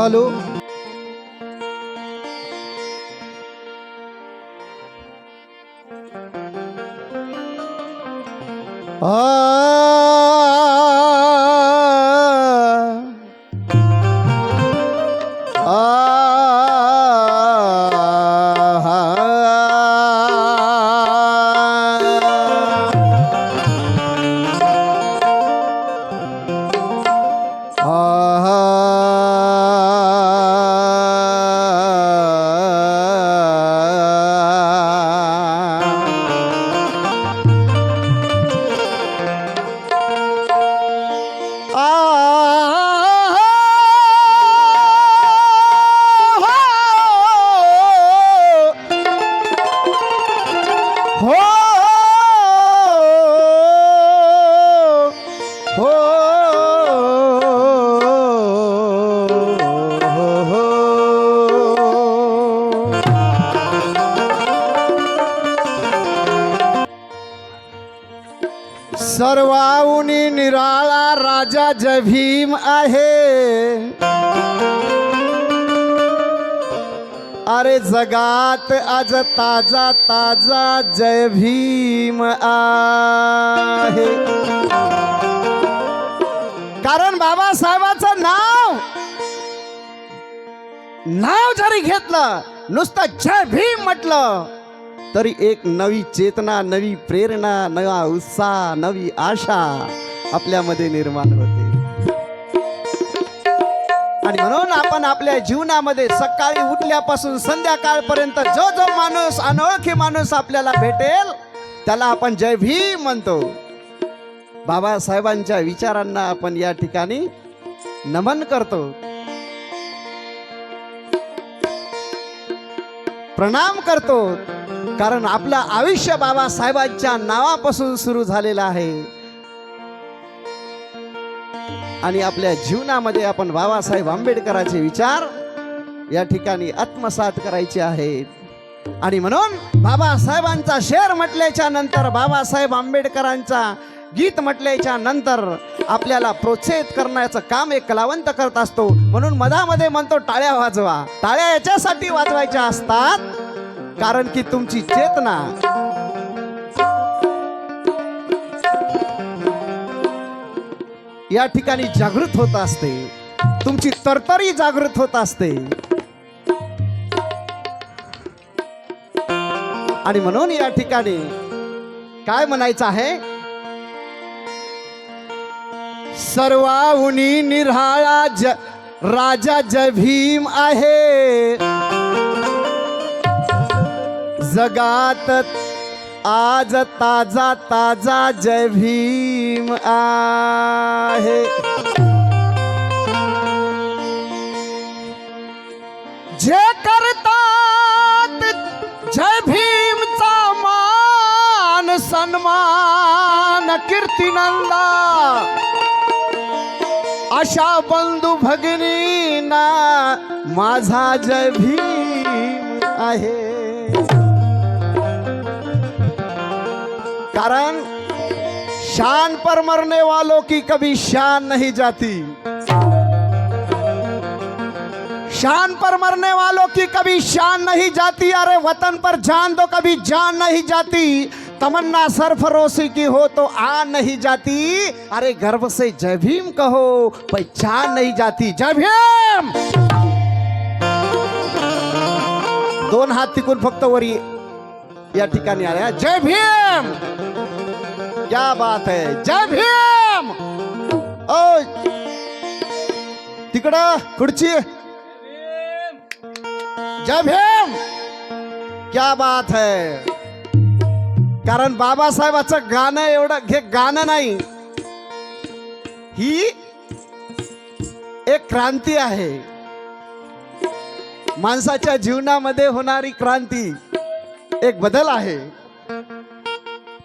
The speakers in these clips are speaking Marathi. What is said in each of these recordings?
ভালো राजा भीम आहे. अरे जगात आज ताजा ताजा जय भीम आहे. कारण बाबासाहेबाचं नाव नाव जरी घेतलं नुसतं जय भीम म्हटलं तरी एक नवी चेतना नवी प्रेरणा नवा उत्साह नवी आशा आपल्यामध्ये निर्माण होते. आणि म्हणून आपण आपल्या जीवनामध्ये सकाळी उठल्यापासून संध्याकाळपर्यंत जो जो माणूस अनोळखी माणूस आपल्याला भेटेल त्याला आपण जय भीम म्हणतो. बाबासाहेबांच्या विचारांना आपण या ठिकाणी नमन करतो. प्रणाम करतो. कारण आपलं आयुष्य बाबासाहेबांच्या नावापासून सुरू झालेलं आहे. आणि आपल्या जीवनामध्ये आपण बाबासाहेब आंबेडकरांचे विचार या ठिकाणी आत्मसात करायचे आहेत. आणि म्हणून बाबासाहेबांचा शेर म्हटल्याच्या नंतर बाबासाहेब आंबेडकरांचा गीत म्हटल्याच्या नंतर आपल्याला प्रोत्साहित करण्याचं काम एक कलावंत करत असतो. म्हणून मधामध्ये म्हणतो टाळ्या वाजवा. टाळ्या याच्यासाठी वाजवायच्या असतात. कारण की तुमची चेतना या ठिकाणी जागृत होत असते. तुमची तरतरी जागृत होत असते. आणि म्हणून या ठिकाणी काय म्हणायचं आहे? सर्वाहुनी निराळा ज राजा जभीम भीम आहे. जगात आज ताजा ताजा जय भीम आहे. जे करतात जय भीमचा मान सन्मान कीर्तिनंदा. अशा बंधू भगिनीना माझा जय भीम आहे. कारण शान पर मरने वालों की कभी शान नहीं जाती। शान पर मरने वालों की कभी शान नहीं जाती, अरे वतन पर जान दो, कभी जान नहीं जाती। तमन्ना सरफरोशी की हो तो आ नहीं जाती। अरे गर्व से जय भीम कहो पहचान नहीं जाती। जय भीम! दोन हात तिकून फक्त वरी या ठिकाणी आल्या. जय भीम! क्या बात है। जय भीम! ओ तिकडं खुर्ची. जय भीम! क्या बात है। कारण बाबासाहेबाचं गाणं एवढं हे गाणं नाही. ही एक क्रांती आहे. माणसाच्या जीवनामध्ये होणारी क्रांती. एक बदल आहे.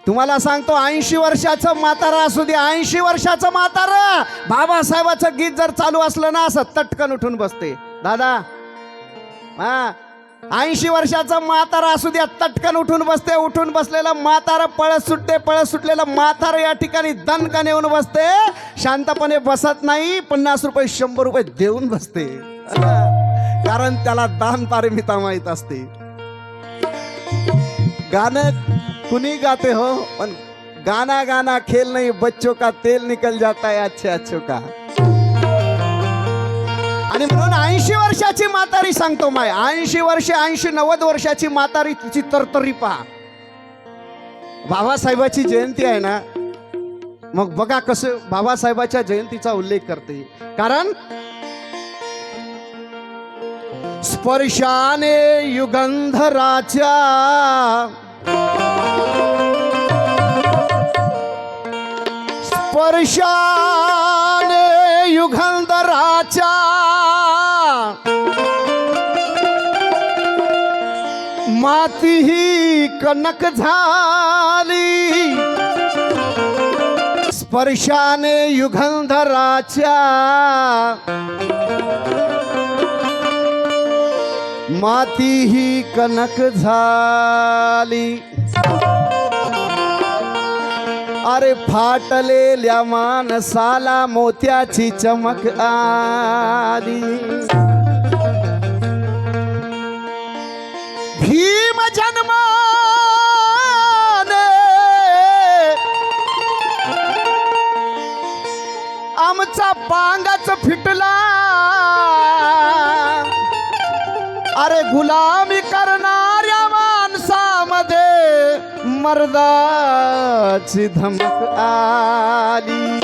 तुम्हाला सांगतो ऐंशी वर्षाचं म्हातारा असू दे ऐंशी वर्षाचं म्हातारा. बाबासाहेबाचं गीत जर चालू असलं ना असं तटकन उठून बसते. दादा हा ऐंशी वर्षाचं म्हातारा असू द्या तटकन उठून बसते. उठून बसलेलं म्हातारा पळत सुटते पळत सुटलेलं म्हातारा या ठिकाणी दणकन येऊन बसते. शांतपणे बसत नाही पन्नास रुपये शंभर रुपये देऊन बसते. कारण त्याला दान पारमिता माहीत असते. गाणं कुणी गाते हो पण गाना गाना खेल नहीं बच्चों का तेल निकल जाता है अच्छे अच्छो का। आणि म्हणून ऐंशी वर्षाची म्हातारी सांगतो माय ऐंशी वर्ष ऐंशी नव्वद वर्षाची म्हातारी तिची तरतरी पहा. बाबासाहेबाची जयंती आहे ना मग बघा कसं बाबासाहेबाच्या जयंतीचा उल्लेख करते. कारण स्पर्शाने युगंधराच्या स्पर्शाने युगंधराच्या माती ही कनक झाली। स्पर्शाने युगंधराच्या माती ही कनक झाली। अरे फाटलेल्या माणसाला मोत्याची चमक आली. भीम जन्माने आमचा पांगाच फिटला. अरे गुलाब मर्दाची धमक आली.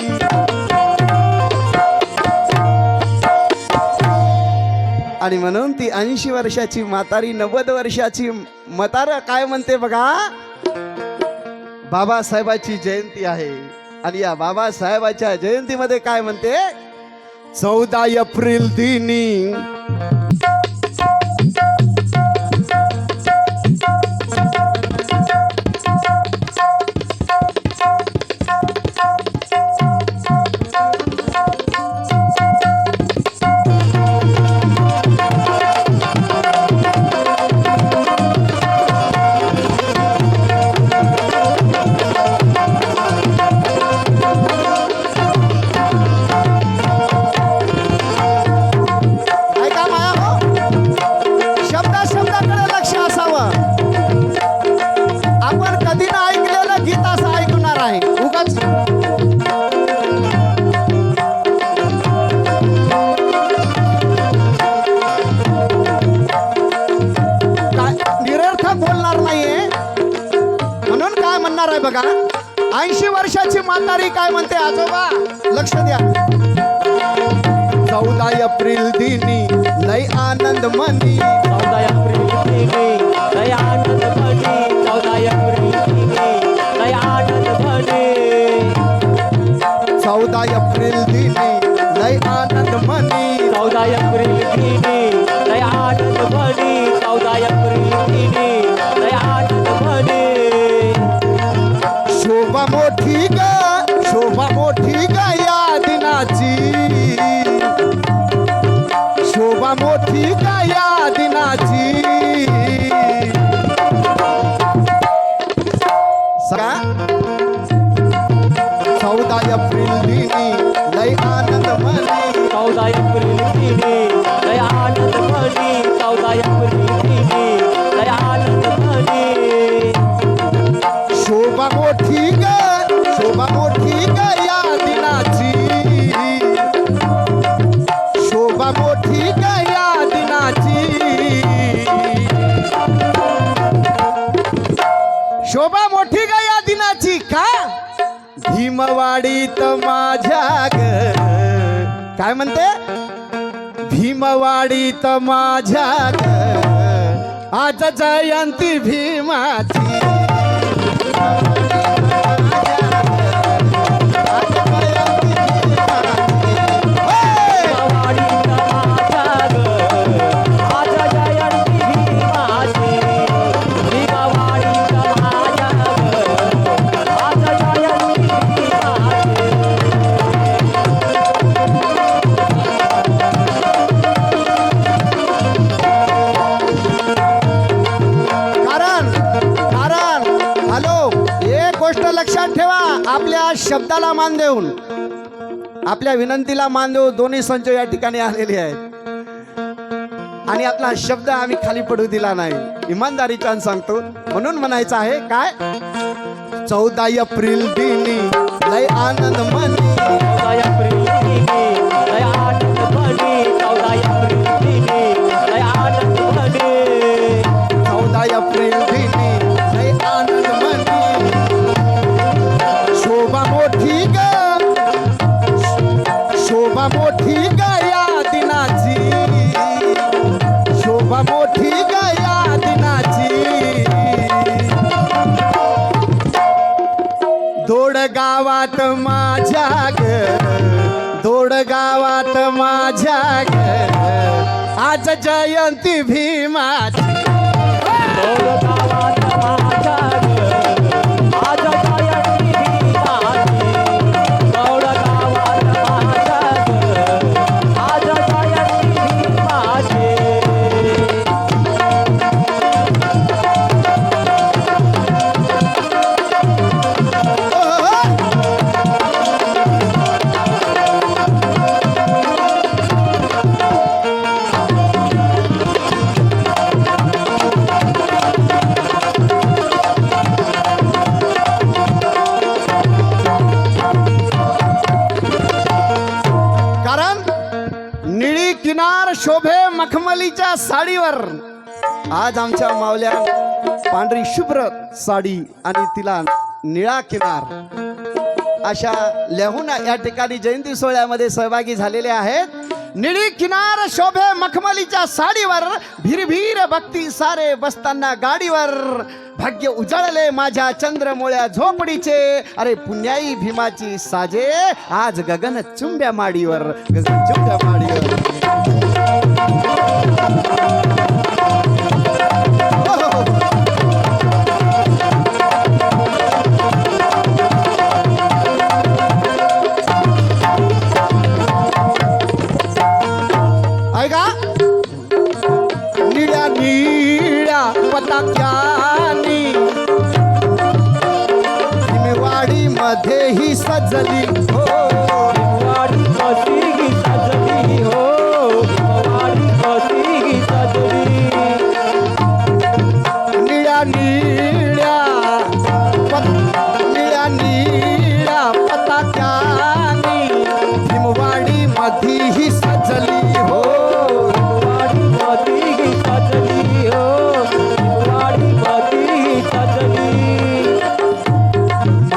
आणि म्हणून ती ऐंशी वर्षाची म्हातारी नव्वद वर्षाची मतार काय म्हणते बघा? बाबासाहेबाची जयंती आहे. आणि या बाबासाहेबाच्या जयंतीमध्ये काय म्हणते? चौदा एप्रिल दिनी चौदा एप्रिल दिनी लय आनंद मनी. चौदा एप्रिल भीमवाडीत माझ्या घर. काय म्हणते? भीमवाडीत माझ्या घर. आज जयंती भीमाची. मान देऊन आपल्या विनंतीला मान देऊन दोन्ही संच या ठिकाणी आलेले आहेत. आणि आपला शब्द आम्ही खाली पडू दिला नाही. इमानदारीच्या सांगतो. म्हणून म्हणायचं आहे काय? चौदा एप्रिल दिनी लय आनंद मनी. गावात माझ्या ग दोड गावात माझ्या ग आज जयंती भीमाची. मखमलीच्या साडीवर. आज आमच्या मावल्या पांढरी शुभ्र साडी आणि तिला निळा किनार. अशा लेहुना या ठिकाणी जयंती सोहळ्यामध्ये सहभागी झालेले आहेत. निळी किनार शोभे मखमलीच्या साडीवर भिरभीर भक्ती सारे बसताना गाडीवर. भाग्य उजळले माझ्या चंद्रमोळ्या झोपडीचे. अरे पुण्याई भीमाची साजे आज गगन चुंब्या माडीवर गगन चुंब्या माडीवर.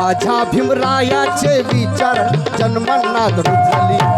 माझ्या भीमरायाचे विचार जन्मनात रुजली.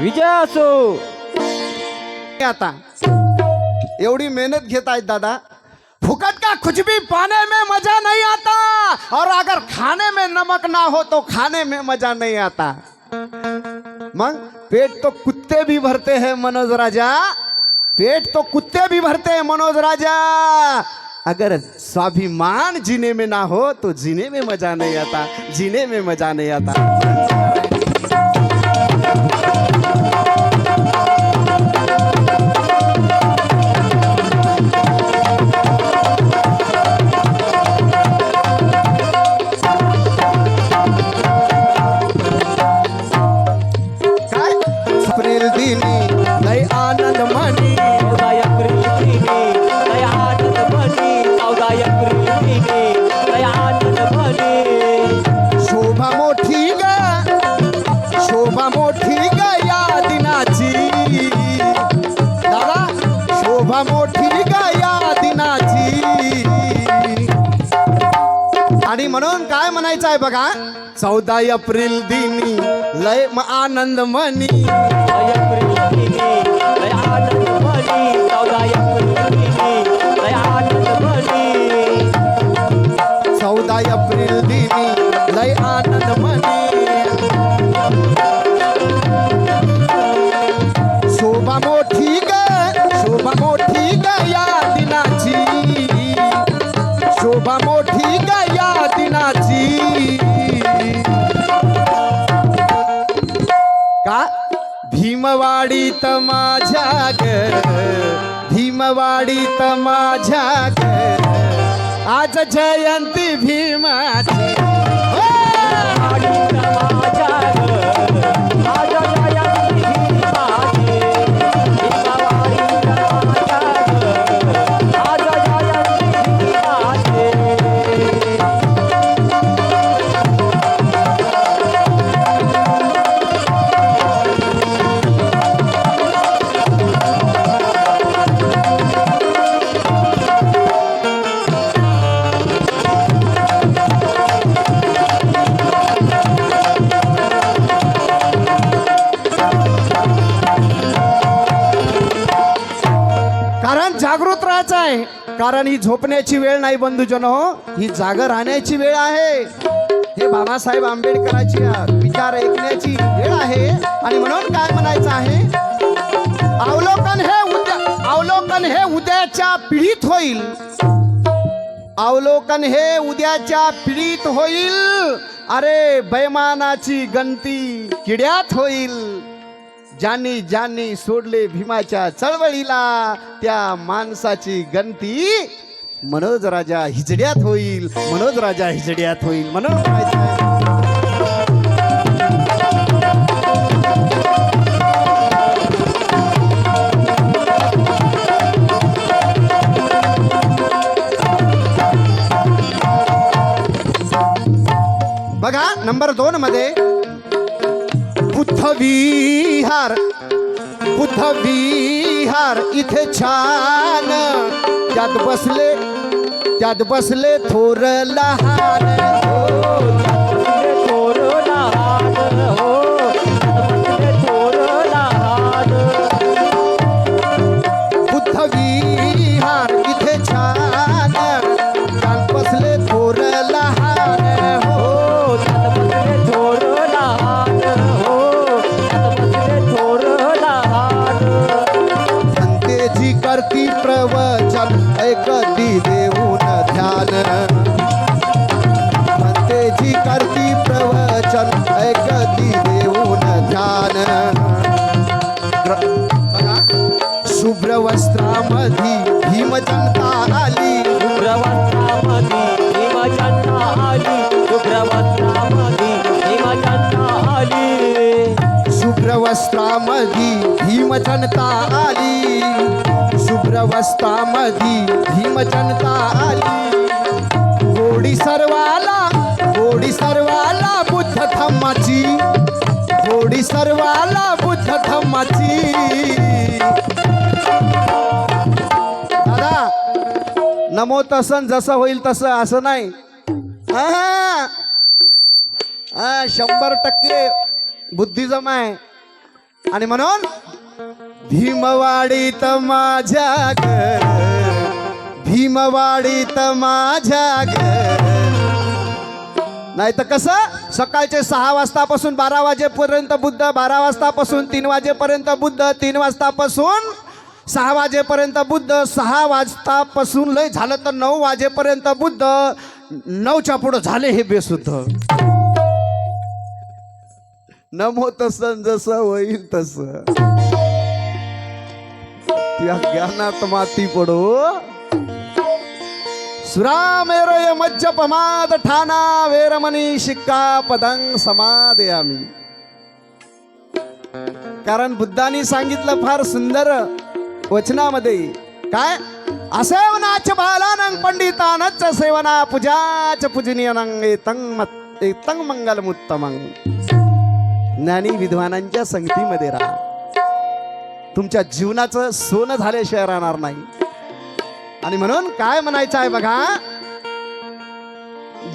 विजय असो आता। एवढी मेहनत घेत आहेत दादा. फुकट का कुछ भी पाने में मज़ा नहीं आता। और अगर खाने में नमक ना हो तो खाने में मज़ा नहीं आता। मग पेट तो कुत्ते भी भरते हैं, मनोज राजा। पेट तो कुत्ते भी भरते हैं, मनोज राजा। अगर स्वाभिमान जीने में ना हो तो जीने में मज़ा नहीं आता। जीने में मज़ा नहीं आता। बघा. चौदा एप्रिल दिनी लय म आनंद मनी. साठी गया दिनाची का? भीमवाडीत माझ्या ग भीमवाडीत माझ्या ग आज जयंती भीमाची. जागृत आहे. कारण ही झोपण्याची वेळ नाही बंधूजन हो ही जाग राहण्याची वेळ आहे. हे बाबासाहेब आंबेडकरांची विचार ऐकण्याची वेळ आहे. आणि म्हणून काय म्हणायचं आहे? अवलोकन हे उद्या अवलोकन हे उद्याच्या पिढीत होईल. अवलोकन हे उद्याच्या पिढीत होईल. अरे बैमानाची गंती किड्यात होईल. ज्यांनी ज्यांनी सोडले भीमाच्या चळवळीला त्या माणसाची गणती मनोज राजा हिजड्यात होईल. मनोज राजा हिजड्यात होईल. म्हणून राजा बघा नंबर दोन मध्ये बुद्धविहार बुद्धविहार इथे छान. त्यात बसले त्यात बसले थोर लहान. ऐकती देऊन ध्यान संतेची करती प्रवचन ऐकती देऊन ध्यान शुभ्र वस्त्रामधी भीम जनता आली. हिमचंद्र आली शुभ्रवस्त्रामधी हिमचंद्र आली. शुभ्र वस्त्रामधी भीम जनता आली. शुभ्र वस्त्रामधी भीम जनता आली. भीम गोडी सर्वाला गोडी सर्वाला बुद्ध धम्माची. गोडी सर्वाला बुद्ध धम्माची. दादा नमो तसन जसं होईल तसं असं नाही. हा शंभर टक्के बुद्धिजम आहे. आणि म्हणून भीमवाडीत माझ्या घर भीमवाडीत माझ्या घर. नाही तर कसं? सकाळचे सहा वाजतापासून बारा वाजेपर्यंत बुद्ध बारा वाजतापासून तीन वाजेपर्यंत बुद्ध तीन वाजतापासून सहा वाजेपर्यंत बुद्ध सहा वाजतापासून लय झालं तर नऊ वाजेपर्यंत बुद्ध नऊच्या पुढं झाले हे बेसुद्ध नमो तसं जसं होईल तसं. त्या ज्ञानात माती पडो. सुरामेरय मज्जपमाद ठाणा वेरमणी शिक्का पदंग समादयामी कारण बुद्धांनी सांगितलं फार सुंदर वचनामध्ये. काय? असेवनाच बालानंग पंडितानच सेवना पूजाच पूजनीयनंग एतंग मत मंगल मंगलमुत्तमंग ज्ञानी विद्वानांच्या संगतीमध्ये राहा. तुमच्या जीवनाचं सोनं झाल्याशिवाय राहणार नाही. आणि म्हणून काय म्हणायचं आहे बघा?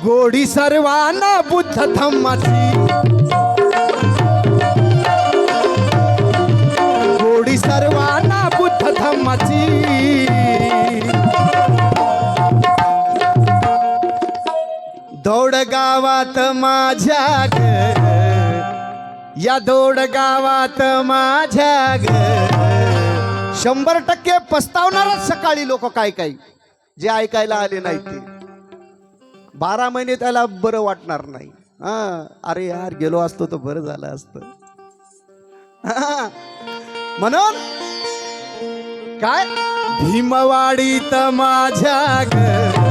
गोडी सर्वांना बुद्ध धम्माची गोडी सर्वांना बुद्ध धम्माची दौड गावात माझ्या या दोड गावात माझ्या घर. शंभर टक्के पस्तावणारच सकाळी लोक काय काय. जे ऐकायला आले नाही ते. बारा महिने त्याला बरं वाटणार नाही. हा अरे यार गेलो असतो तर बरं झालं असतं. म्हणून काय? भीमवाडीत माझ्या घर.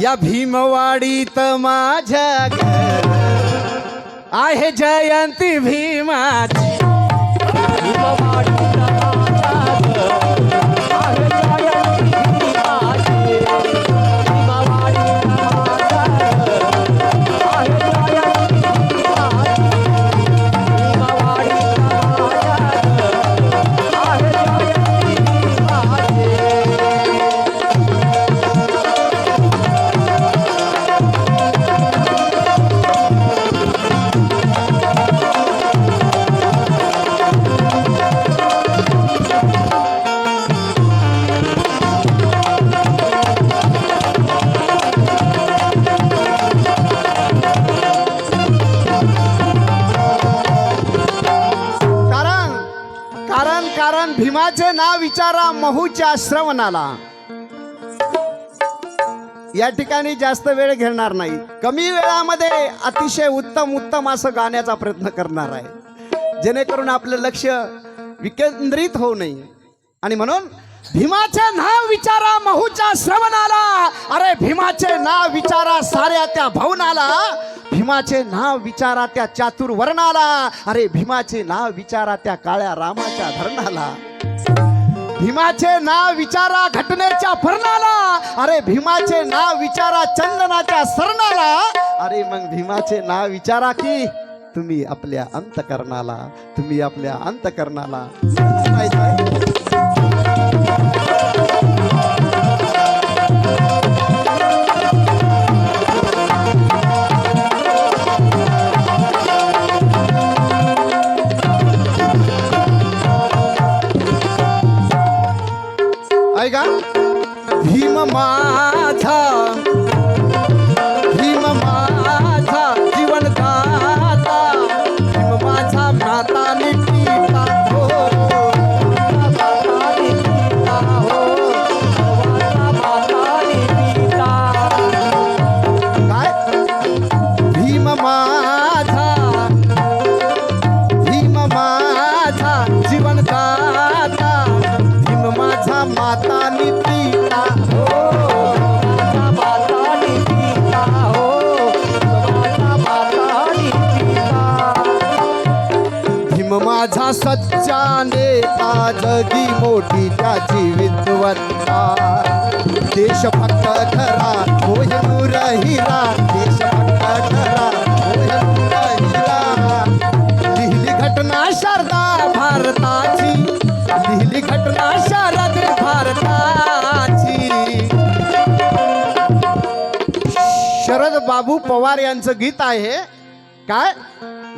या भीमवाडीत माझ्या घर. आहे जयंती भीमाची. विचारा महूच्या श्रवणाला या ठिकाणी जास्त वेळ घेणार नाही. कमी वेळामध्ये अतिशय उत्तम उत्तम असं गाण्याचा प्रयत्न करणार आहे. जेणेकरून आपलं लक्ष विकेंद्रित होऊ नये. आणि म्हणून भीमाचे नाव विचारा महूच्या श्रवणाला अरे भीमाचे नाव विचारा साऱ्या त्या भवनाला. भीमाचे नाव विचारा त्या चातुर्वर्णाला. अरे भीमाचे नाव विचारा त्या काळ्या रामाच्या धरणाला. भीमाचे नाव विचारा घटनेच्या फरणाला. अरे भीमाचे नाव विचारा चंदनाच्या सरणाला. अरे मग भीमाचे नाव विचारा की तुम्ही आपल्या अंतकरणाला तुम्ही आपल्या अंतकरणाला. माता शरद बाबू पवार यांचं गीत आहे. काय?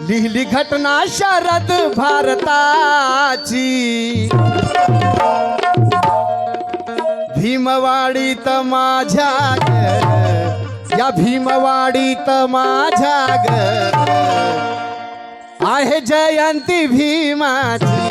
लिहिली घटना शरद भारताची. भीमवाडीत माझ्या ग या भीमवाडीत माझ्या ग आहे जयंती भीमाची.